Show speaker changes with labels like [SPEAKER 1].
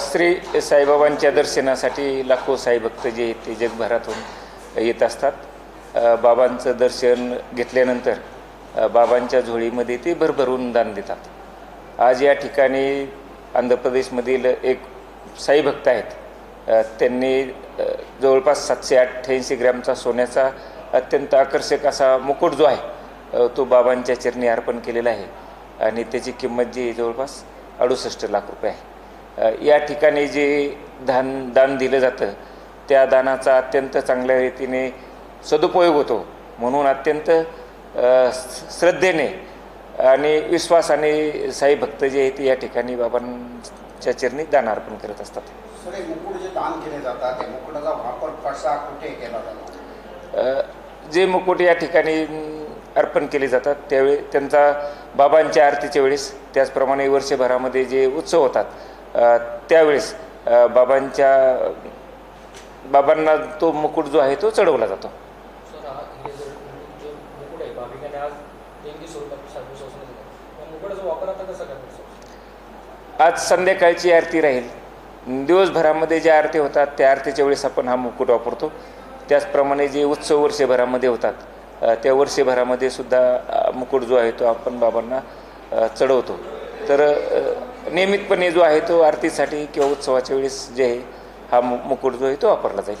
[SPEAKER 1] श्री साईबाबांच्या दर्शनासाठी लाखो साई भक्त जे आहेत ते जगभरातून येत असतात. बाबांचं दर्शन घेतल्यानंतर बाबांच्या झोळीमध्ये ते भरभरून दान देतात. आज या ठिकाणी आंध्र प्रदेशमधील एक साई भक्त आहेत. त्यांनी जवळपास सातशे अठ्ठ्याऐंशी ग्रॅमचा सोन्याचा अत्यंत आकर्षक असा मुकुट जो आहे तो बाबांच्या चरणी अर्पण केलेला आहे. आणि त्याची किंमत जी आहे जवळपास अडुसष्ट लाख रुपये आहे. या ठिकाणी जे दान दान दिलं जातं त्या दानाचा अत्यंत चांगल्या रीतीने सदुपयोग होतो. म्हणून अत्यंत श्रद्धेने आणि विश्वासाने साई भक्त जे आहेत या ठिकाणी बाबांच्या चरणी दान अर्पण करत असतात.
[SPEAKER 2] जे दान केले जातात त्या मुकुटाचा वापर कसा कुठे केला जातो?
[SPEAKER 1] अ, जे मुकुट या ठिकाणी अर्पण केले जातात. त्यावेळी त्यांचा बाबांच्या आरतीच्या वेळेस त्याचप्रमाणे वर्षभरामध्ये जे उत्सव होतात त्यावेळेस बाबांच्या बाबांना तो मुकुट जो आहे तो चढवला जातो.
[SPEAKER 3] आज
[SPEAKER 1] संध्याकाळची आरती राहील. दिवसभरामध्ये ज्या आरती होतात त्या आरतीच्या वेळेस आपण हा मुकुट वापरतो. त्याचप्रमाणे जे उत्सव वर्षभरामध्ये होतात त्या वर्षभरामध्ये सुद्धा मुकुट जो आहे तो आपण बाबांना चढवतो. तर नियमितपणे जो आहे तो आरतीसाठी किंवा उत्सवाच्या वेळेस जे आहे हा मु मुकुट जो आहे तो वापरला जाईल.